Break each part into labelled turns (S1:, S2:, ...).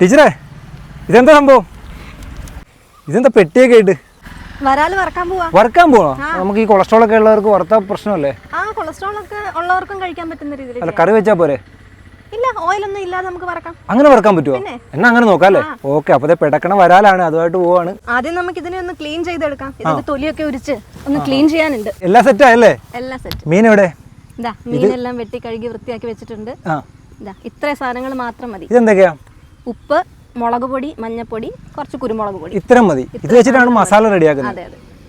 S1: ടീച്ചറേ ഇതെന്താ സംഭവം? ഇതെന്താ പെട്ടിയൊക്കെ ആയിട്ട്?
S2: വരാൽ വറക്കാൻ പോവാ.
S1: വറുക്കാൻ നമുക്ക് ഈ കൊളസ്ട്രോൾ ഒക്കെ ഉള്ളവർക്ക് വറുത്താ പ്രശ്നമല്ലേ?
S2: ആ കൊളസ്ട്രോൾ ഒക്കെ ഉള്ളവർക്കും കഴിക്കാൻ പറ്റുന്ന രീതിയിൽ
S1: അല്ല കറി വെച്ചാ പോരെ?
S2: ഇല്ല ഓയിലൊന്നും ഇല്ലാതെ നമുക്ക് വറക്കാം.
S1: അങ്ങനെ വറക്കാൻ പറ്റുമോ എന്നാ അങ്ങനെ നോക്കാം അല്ലേ ഓക്കെ അപ്പൊ പെടക്കണ വരാലാണ് അതുമായിട്ട് പോവാണ്.
S2: ആദ്യം നമുക്ക് ഇതിനെ ഒന്ന് ക്ലീൻ ചെയ്തെടുക്കാം. ഇതിന്റെ തൊലിയൊക്കെ ഉരിച്ച് ഒന്ന് ക്ലീൻ ചെയ്യാനുണ്ട്.
S1: എല്ലാം സെറ്റായല്ലേ
S2: എല്ലാം സെറ്റ്
S1: മീൻ എവിടെ?
S2: ഇതാ? മീനെല്ലാം വെട്ടി കഴുകി വൃത്തിയാക്കി വെച്ചിട്ടുണ്ട്. ഇതാ ഇത്ര സാധനങ്ങൾ മാത്രം മതി.
S1: ഇതെന്തൊക്കെയാ?
S2: ഉപ്പ് മുളക് പൊടി മഞ്ഞപ്പൊടി കുറച്ച് കുരുമുളക് പൊടി.
S1: ഇത്രയും മതി. ഇത് വെച്ചിട്ടാണ് മസാല റെഡിയാക്കുന്നത്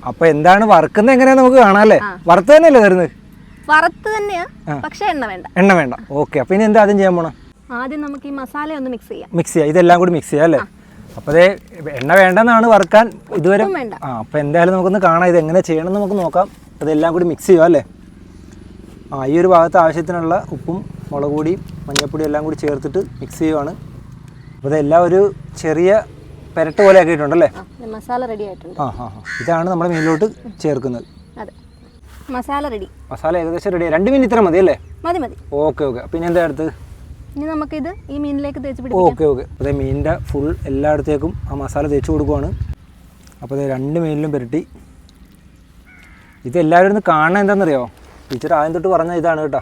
S1: അപ്പൊ എന്താണ് വറുക്കുന്നത് എങ്ങനെയാന്ന് നമുക്ക് കാണാല്ലേ വറുത്ത് തന്നെയല്ലേ തരുന്നത്?
S2: വറുത്ത് തന്നെയാ പക്ഷെ എണ്ണ വേണ്ട.
S1: എണ്ണ വേണ്ട. ഓക്കെ. അപ്പൊ ഇനി എന്താ ആദ്യം ചെയ്യാൻ പോണം?
S2: ആദ്യം നമുക്ക് ഈ മസാല ഒന്ന് മിക്സ് ചെയ്യാം.
S1: മിക്സ് ചെയ്യാം. ഇതെല്ലാം കൂടി മിക്സ് ചെയ്യാം അല്ലേ? അപ്പോൾ അതേ എണ്ണ വേണ്ടെന്നാണ് വറുക്കാൻ ഇതുവരെ ആ അപ്പോൾ എന്തായാലും നമുക്കൊന്ന് കാണാം ഇത് എങ്ങനെ ചെയ്യണം എന്ന് നമുക്ക് നോക്കാം. അതെല്ലാം കൂടി മിക്സ് ചെയ്യുക അല്ലേ? ആ ഈ ഒരു ഭാഗത്ത് ആവശ്യത്തിനുള്ള ഉപ്പും മുളക് പൊടിയും മഞ്ഞൾപ്പൊടിയും എല്ലാം കൂടി ചേർത്തിട്ട് മിക്സ് ചെയ്യുവാണ്. അപ്പോൾ ഇതെല്ലാം ഒരു ചെറിയ പെരട്ട് പോലെ ആക്കിയിട്ടുണ്ടല്ലേ?
S2: മസാല റെഡി ആയിട്ടുണ്ട്.
S1: ആ ആ ആ. ഇതാണ് നമ്മൾ മീനിലോട്ട് ചേർക്കുന്നത്.
S2: അതെ. മസാല റെഡി
S1: മസാല ഏകദേശം റെഡി രണ്ട് മിനിറ്റ് ഇത്ര മതി അല്ലേ?
S2: മതി മതി.
S1: Okay okay. പിന്നെ എന്താ അടുത്ത്?
S2: ഇനി നമുക്കിത് ഈ മീനിലേക്ക് തേച്ച്
S1: ഓക്കെ ഓക്കെ. അപ്പോൾ അതേ മീനിന്റെ ഫുൾ എല്ലായിടത്തേക്കും ആ മസാല തേച്ച് കൊടുക്കുവാണ്. അപ്പോൾ അതെ രണ്ട് മീനിലും പുരട്ടി. ഇത് എല്ലാവരും ഒന്ന് കാണാൻ എന്താണെന്നറിയോ? ടീച്ചർ ആദ്യം തൊട്ട് പറഞ്ഞ ഇതാണ് കേട്ടോ.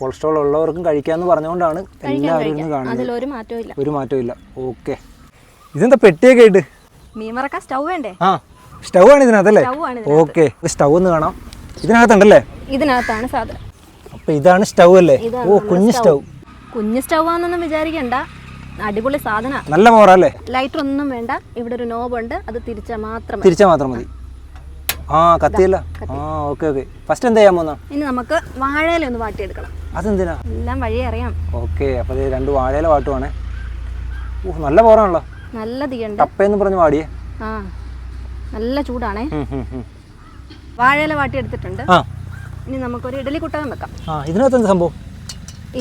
S1: കൊളസ്ട്രോൾ ഉള്ളവർക്കും കഴിക്കാമെന്ന് പറഞ്ഞുകൊണ്ടാണ് എല്ലാവരും ഇരുന്ന് കാണുന്നത്.
S2: അതിലൊരു മാറ്റവും ഇല്ല.
S1: ഒരു മാറ്റവും ഇല്ല. ഓക്കെ. ഇതെന്താ പെട്ടിയൊക്കെ ആയിട്ട്
S2: മീൻ വറക്കാൻ സ്റ്റൗ വേണ്ടേ?
S1: ആ സ്റ്റൗ ആണ് ഇതിനകത്തല്ലേ?
S2: സ്റ്റൗ ആണ്
S1: ഓക്കെ. സ്റ്റൗ എന്ന് കാണാം. ഇതിനകത്തുണ്ടല്ലേ?
S2: ഇതിനകത്താണ് സാധനം.
S1: അപ്പോൾ ഇതാണ് സ്റ്റൗ അല്ലേ?
S2: ഇതാണ്
S1: ഓ കുഞ്ഞ് സ്റ്റൗ.
S2: കുഞ്ഞ് സ്റ്റൗ ആണെന്നൊന്നും വിചാരിക്കണ്ട. അടിപൊളി സാധന.
S1: നല്ല മോറല്ലേ
S2: ലൈറ്റർ ഒന്നും വേണ്ട. ഇവിടെ ഒരു നോബ് ഉണ്ട്. അത് തിരിച്ചാൽ മാത്രം മതി.
S1: തിരിച്ചാൽ മാത്രം മതി. ആ കത്തിയല്ല. ആ ഓക്കെ ഓക്കെ. ഫസ്റ്റ് എന്താ ചെയ്യാൻ പോന്നാ?
S2: ഇനി നമുക്ക് വാഴയില ഒന്ന് വാട്ടിയെടുക്കണം.
S1: അതെന്തിനാ?
S2: എല്ലാം വഴി അറിയാം.
S1: ഓക്കെ അപ്പോൾ ഇത് രണ്ട് വാഴയില വാട്ടുവാണേ. ഓ നല്ല പോറാണല്ലോ
S2: നല്ല തീയുണ്ട്.
S1: കപ്പയെന്ന് പറഞ്ഞ് വാടിയേ.
S2: ആ നല്ല ചൂടാണേ. വാഴയില വാട്ടി എടുത്തിട്ടുണ്ട്
S1: ആ.
S2: ഇനി നമുക്കൊരു ഇഡലി കുട്ടകം വെക്കാം.
S1: ആ ഇതിനകത്ത് എന്താ സംഭവം?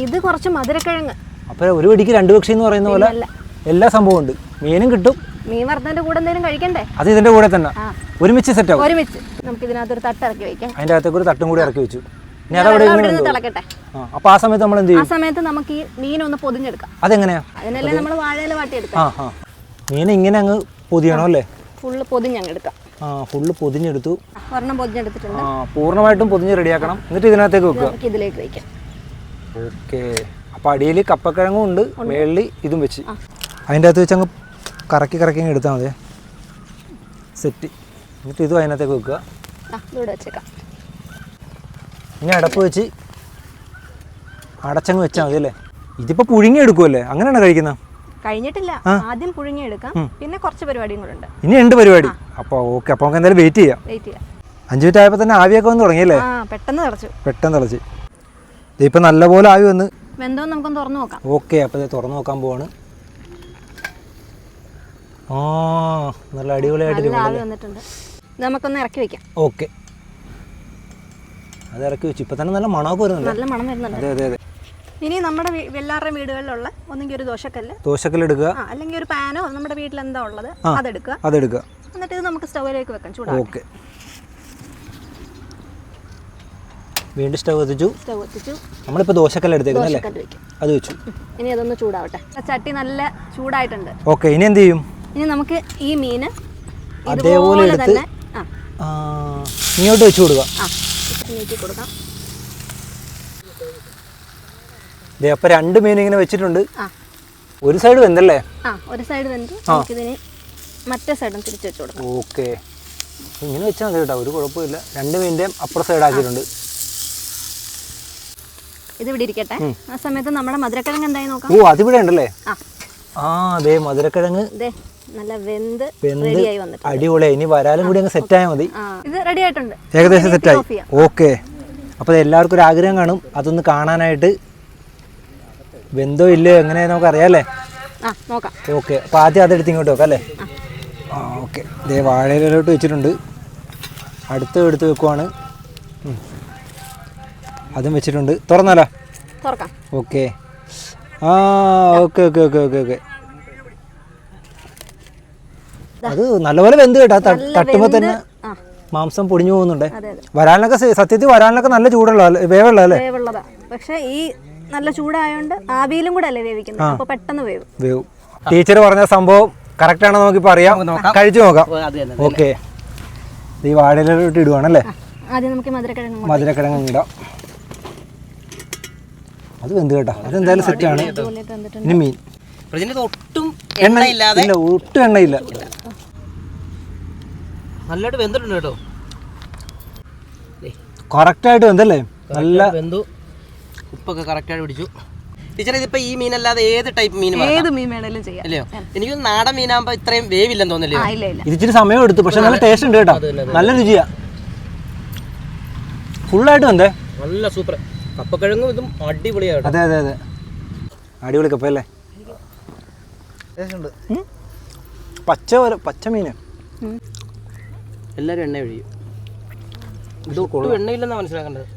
S2: ഇത് കുറച്ച് മധുരക്കിഴങ്ങ്.
S1: അപ്പോൾ ഒരു വെടിക്ക് രണ്ട് പക്ഷി എന്ന് പറയുന്ന പോലെ എല്ലാ സംഭവം ഉണ്ട്. മീനും കിട്ടും.
S2: മീൻ വറുത്തതിന്റെ കൂടെ എന്തെങ്കിലും കഴിക്കണ്ടേ?
S1: അത് ഇതിന്റെ കൂടെ തന്നെ. ഒരുമിച്ച് സെറ്റ് ആവും.
S2: ഒരുമിച്ച്. നമുക്ക് ഇതിനകത്തൊരു തട്ടിറക്കി വെക്കാം.
S1: അതിന്റെ അകത്തേക്ക് ഒരു തട്ടും കൂടി ഇറക്കി വെച്ചു.
S2: തിളക്കട്ടെ?
S1: ആ അപ്പോൾ ആ സമയത്ത് നമ്മൾ എന്ത്
S2: ആ സമയത്ത് നമുക്ക് ഈ മീൻ ഒന്ന് പൊതിഞ്ഞെടുക്കാം.
S1: അതെങ്ങനെയാ?
S2: അതിനല്ലേ നമ്മൾ വാഴയില വാട്ടിയെടുക്കാം.
S1: മീൻ ഇങ്ങനെ അങ്ങ് പൊതിയണോ അല്ലേ?
S2: ഫുള്ള് പൊതിഞ്ഞങ്ങ് എടുക്കാം
S1: ആ ഫുള്ള് പൊതിഞ്ഞെടുത്തു.
S2: ഒരെണ്ണം പൊതിഞ്ഞെടുത്തിട്ടുണ്ട്.
S1: ആ പൂർണമായിട്ടും പൊതിഞ്ഞ് റെഡിയാക്കണം. എന്നിട്ട് ഇതിനകത്തേക്ക് വെക്കുക.
S2: ഇതിലേക്ക് വെക്കാം.
S1: ഓക്കെ. അപ്പോൾ അടിയിൽ കപ്പക്കിഴങ്ങും ഉണ്ട്. മേളിൽ ഇതും വെച്ച്. അതിന്റെ അകത്ത് വെച്ച് അങ്ങ് കറക്കി കറക്കി എടുത്താൽ മതി. സെറ്റ് എന്നിട്ട് ഇതും അതിനകത്തേക്ക് വെക്കുക.
S2: വെച്ചേക്കാം.
S1: ഇനി അടപ്പ് വെച്ച് അടച്ചങ്ങ് വെച്ചാൽ മതി അല്ലേ? ഇതിപ്പോൾ പുഴുങ്ങി എടുക്കുമല്ലേ അങ്ങനെയാണ് കഴിക്കുന്നത്
S2: കഴിഞ്ഞിട്ടില്ല. ആദ്യം പുഴുങ്ങി എടുക്കാം പിന്നെ കുറച്ച് പരിപാടിയും കൂടെ ഉണ്ട്.
S1: ഇനി ഉണ്ട് പരിപാടി. അപ്പോൾ ഓക്കെ അപ്പോൾ നമുക്ക് എന്തായാലും വെയിറ്റ് ചെയ്യാം.
S2: വെയിറ്റ് ചെയ്യാം.
S1: അഞ്ച് മിനിറ്റ് ആയപ്പോൾ തന്നെ ആവിയൊക്കെ വന്ന് തുടങ്ങിയല്ലേ
S2: പെട്ടെന്ന് തിളച്ചു.
S1: പെട്ടെന്ന് തിളച്ച്. ഇതിപ്പോൾ നല്ലപോലെ ആവി വന്ന്
S2: വെന്തോ നമുക്കൊന്ന് തുറന്നു നോക്കാം.
S1: ഓക്കെ അപ്പോൾ ഇത് തുറന്ന് നോക്കാൻ പോവാണ്. ആ നല്ല അടിപൊളിയായിട്ട്
S2: നമുക്കൊന്ന് ഇറക്കി വെക്കാം.
S1: ഓക്കെ. അത് ഇറക്കി വെച്ചു. ഇപ്പം തന്നെ നല്ല മണമൊക്കെ വരുന്നുണ്ട്.
S2: നല്ല മണം വരുന്നുണ്ട്.
S1: അതെ അതെ അതെ.
S2: ഇനി നമ്മുടെ എല്ലാവരുടെയും വീടുകളിലുള്ള ഒന്നെങ്കിൽ ഒരു ദോശക്കല്ല്.
S1: ദോശക്കല്ല്
S2: എടുക്കുക. അല്ലെങ്കിൽ ഒരു പാനോ നമ്മുടെ വീട്ടിൽ എന്താ ഉള്ളത് അതെടുക്കുക.
S1: അതെടുക്കുക.
S2: എന്നിട്ട് ഇത് നമുക്ക് സ്റ്റൗവിലേക്ക് വെക്കാം ചൂടാ
S1: ഓക്കെ. വീണ്ടും സ്റ്റവ് കത്തിച്ചു
S2: സ്റ്റൗ വെച്ചു
S1: നമ്മളിപ്പോൾ ദോശക്കല്ല്
S2: എടുത്തേക്കുന്നല്ലേ
S1: അത് വെച്ചു.
S2: ഇനി അതൊന്ന് ചൂടാവട്ടെ. ചട്ടി നല്ല ചൂടായിട്ടുണ്ട്.
S1: ഓക്കെ ഇനി എന്ത് ചെയ്യും?
S2: ഇനി നമുക്ക് ഈ മീന്
S1: അതേപോലെ എടുത്ത് ഇങ്ങോട്ട് വെച്ച് കൊടുക്കുക
S2: കൊടുക്കാം.
S1: ദേ അപ്പോൾ രണ്ട് മീൻ ഇങ്ങനെ വെച്ചിട്ടുണ്ട്. ഒരു സൈഡ് വെന്തല്ലേ?
S2: ഒരു സൈഡ് വെന്ത്. നമുക്കിതിന് മറ്റേ സൈഡും തിരിച്ചു വെച്ച് കൊടുക്കാം.
S1: ഓക്കെ. ഇങ്ങനെ വെച്ചാൽ മതി കേട്ടോ ഒരു കുഴപ്പമില്ല. രണ്ട് മീനിന്റെയും അപ്പുറ സൈഡ് ആക്കിയിട്ടുണ്ട്.
S2: ഇത് ഇവിടെ ഇരിക്കട്ടെ ആ സമയത്ത് നമ്മുടെ മധുരക്കിഴങ്ങ് എന്തായി നോക്കാം.
S1: ഓ അതിവിടെ ഉണ്ടല്ലേ?
S2: ആ.
S1: അതെ മധുരക്കിഴങ്ങ്.
S2: നല്ല വെന്ത് റെഡിയായി വന്നിട്ട്
S1: അടിപൊളിയായി. ഇനി വരാലും കൂടി അങ്ങ് സെറ്റ് ആയാൽ മതി.
S2: ഇത് റെഡി ആയിട്ടുണ്ട്.
S1: ഏകദേശം സെറ്റായി ഓക്കെ അപ്പോൾ എല്ലാവർക്കും ഒരു ആഗ്രഹം കാണും. അതൊന്ന് കാണാനായിട്ട് വെന്തോ ഇല്ലയോ എങ്ങനെ നമുക്ക്
S2: അറിയാല്ലേ
S1: ഓക്കെ അപ്പോൾ ആദ്യം അതെടുത്ത് ഇങ്ങോട്ട് വെക്കാം അല്ലേ? ആ ഓക്കെ ഇതേ വാഴയിലോട്ട് വെച്ചിട്ടുണ്ട്. അടുത്ത് എടുത്ത് വെക്കുവാണ്. അതും വെച്ചിട്ടുണ്ട്. തുറന്നാലോ? ഓക്കെ ആ okay okay okay okay okay അത് നല്ലപോലെ വെന്ത് കേട്ടോ. തട്ടുമ്പോ തന്നെ മാംസം പൊടിഞ്ഞു പോകുന്നുണ്ടേ. വരാനൊക്കെ സത്യത്തിൽ വരാനൊക്കെ നല്ല ചൂടുള്ള വേവുള്ള അല്ലേ?
S2: പക്ഷെ ഈ നല്ല ചൂടായോണ്ട് ആവിയിലും കൂടെ അല്ലേ വേവിക്കുന്നത്? അപ്പൊ പെട്ടെന്ന് വേവും.
S1: വേവ്. ടീച്ചർ പറഞ്ഞ സംഭവം കറക്റ്റ് ആണോ അറിയാം.
S3: നമുക്ക് നോക്കാം.
S1: കഴിച്ചു നോക്കാം. ഓക്കെ. ഈ വാഴയിലോട്ട് ഇടുവാണല്ലേ
S2: ആദ്യം നമുക്ക് മധുരക്കിഴങ്ങ്
S1: ഇടാം. അത് വെന്ത് കേട്ടോ. അതെന്തായാലും സെറ്റാണ്
S2: തന്നിട്ടുണ്ട്
S1: ഇനി മീൻ.
S3: ഒട്ടും എണ്ണയില്ലാതെ
S1: ഇല്ല ഒട്ടും എണ്ണയില്ല.
S3: നല്ലതായിട്ട് വെന്തിട്ടുണ്ട് കേട്ടോ.
S1: കറക്റ്റായിട്ട് വെന്തല്ലേ? നല്ല
S3: വെന്തു. ഉപ്പൊക്കെ കറക്റ്റായിട്ട് പിടിച്ചു. ടീച്ചർ ഇതിപ്പോ ഈ മീനല്ലാതെ ഏത് ടൈപ്പ് മീൻ
S2: ഏത് മീൻ വേണേലും ചെയ്യാം.
S3: അല്ലയോ എനിക്ക് നാടൻ മീനാകുമ്പോ ഇത്രയും വേവില്ലെന്ന്
S2: തോന്നില്ലേ
S1: ഇത് ഇച്ചിരി സമയം എടുത്തു. പക്ഷെ നല്ല ടേസ്റ്റ് ഉണ്ട് കേട്ടോ. നല്ല രുചിയാ. ഫുള്ളായിട്ട് വന്നേ
S3: നല്ല സൂപ്പർ. കപ്പക്കിഴങ്ങും ഇതും അടിപൊളിയാണ്
S1: അതെ അതെ അതെ. അടിപൊളി കപ്പ അല്ലേ? പച്ച പോലെ പച്ച മീന്.
S3: എല്ലാവരും എണ്ണ ഒഴിയും. ഇത് ഒട്ടും എണ്ണയില്ലെന്നാണ് മനസ്സിലാക്കേണ്ടത്.